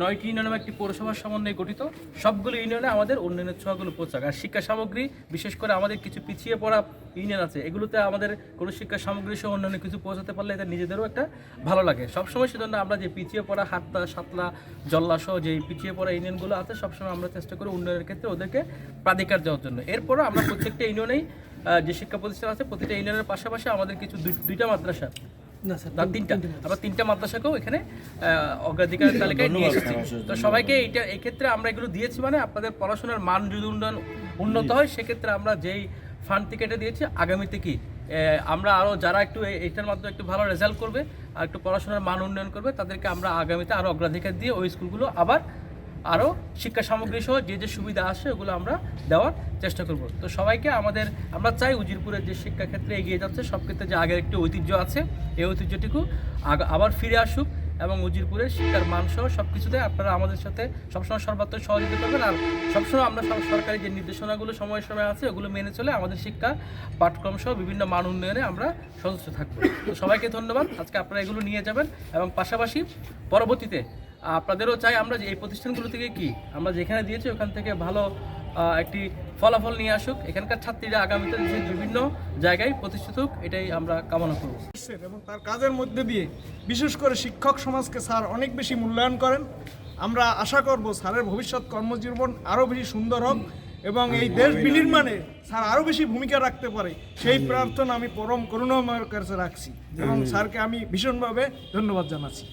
নয়টি ইউনিয়ন একটি পৌরসভার সমন্বয়ে গঠিত। সবগুলো ইউনিয়নে আমাদের উন্নয়নের ছোঁয়াগুলো পৌঁছাক। আর শিক্ষা সামগ্রী, বিশেষ করে আমাদের কিছু পিছিয়ে পড়া ইউনিয়ন আছে, এগুলোতে আমাদের কোনো শিক্ষা সামগ্রী সহ অন্যান্য কিছু পৌঁছাতে পারলে এদের নিজেদেরও একটা ভালো লাগে। সবসময় সেজন্য আমরা যে পিছিয়ে পড়া হাতটা সাতলা, জল্লা সহ যে পিছিয়ে পড়া ইউনিয়নগুলো আছে, সবসময় আমরা চেষ্টা করি উন্নয়নের ক্ষেত্রে ওদেরকে প্রাধিকার দেওয়ার জন্য। এরপরও আমরা প্রত্যেকটা ইউনিয়নেই যে শিক্ষা প্রতিষ্ঠান আছে, প্রতিটা ইউনিয়নের পাশাপাশি আমাদের কিছু দুইটা মাদ্রাসা না স্যার না তিনটা। আমরা তিনটা মাদ্রাসাকেও এখানে অগ্রাধিকার তালিকায় নিয়ে এসেছি তো সবাইকে এইটা এই ক্ষেত্রে আমরা এগুলো দিয়েছি মানে আপনাদের পড়াশোনার মান যদি উন্নয়ন উন্নত হয় সেক্ষেত্রে আমরা যেই ফান্ড থেকে এটা দিয়েছি আগামীতে কি? আমরা আরও যারা একটু এইটার মাধ্যমে একটু ভালো রেজাল্ট করবে আর একটু পড়াশোনার মান উন্নয়ন করবে তাদেরকে আমরা আগামীতে আরও অগ্রাধিকার দিয়ে ওই স্কুলগুলো আবার আরও শিক্ষা সামগ্রী সহ যে যে সুবিধা আসে ওগুলো আমরা দেওয়ার চেষ্টা করব। তো সবাইকে আমাদের আমরা চাই উজিরপুরের যে শিক্ষা ক্ষেত্রে এগিয়ে যাচ্ছে সব ক্ষেত্রে যে আগের একটি ঐতিহ্য আছে এই ঐতিহ্যটুকু আবার ফিরে আসুক এবং উজিরপুরের শিক্ষার মানসহ সব কিছুতে আপনারা আমাদের সাথে সবসময় সর্বাত্মক সহযোগিতা করবেন। আর সবসময় আমরা সরকারি যে নির্দেশনাগুলো সময় সময় আছে, ওগুলো মেনে চলে আমাদের শিক্ষা পাঠক্রম সহ বিভিন্ন মান উন্নয়নে আমরা সদস্য থাকব। তো সবাইকে ধন্যবাদ। আজকে আপনারা এগুলো নিয়ে যাবেন এবং পাশাপাশি পরবর্তীতে আপনাদেরও চাই আমরা যে এই প্রতিষ্ঠানগুলো থেকে কি? আমরা যেখানে দিয়েছি ওখান থেকে ভালো একটি ফলাফল নিয়ে আসুক। এখানকার ছাত্রীরা আগামীতে দেশের বিভিন্ন জায়গায় প্রতিষ্ঠিত হোক, এটাই আমরা কামনা করব। এবং তার কাজের মধ্যে দিয়ে বিশেষ করে শিক্ষক সমাজকে স্যার অনেক বেশি মূল্যায়ন করেন। আমরা আশা করব স্যারের ভবিষ্যৎ কর্মজীবন আরও বেশি সুন্দর হোক। এবং এই দেশ বিনির্মাণে স্যার আরও বেশি ভূমিকা রাখতে পারে। সেই প্রার্থনা আমি পরম করুণাময়ের কাছে রাখছি। এবং স্যারকে আমি ভীষণভাবে ধন্যবাদ জানাচ্ছি।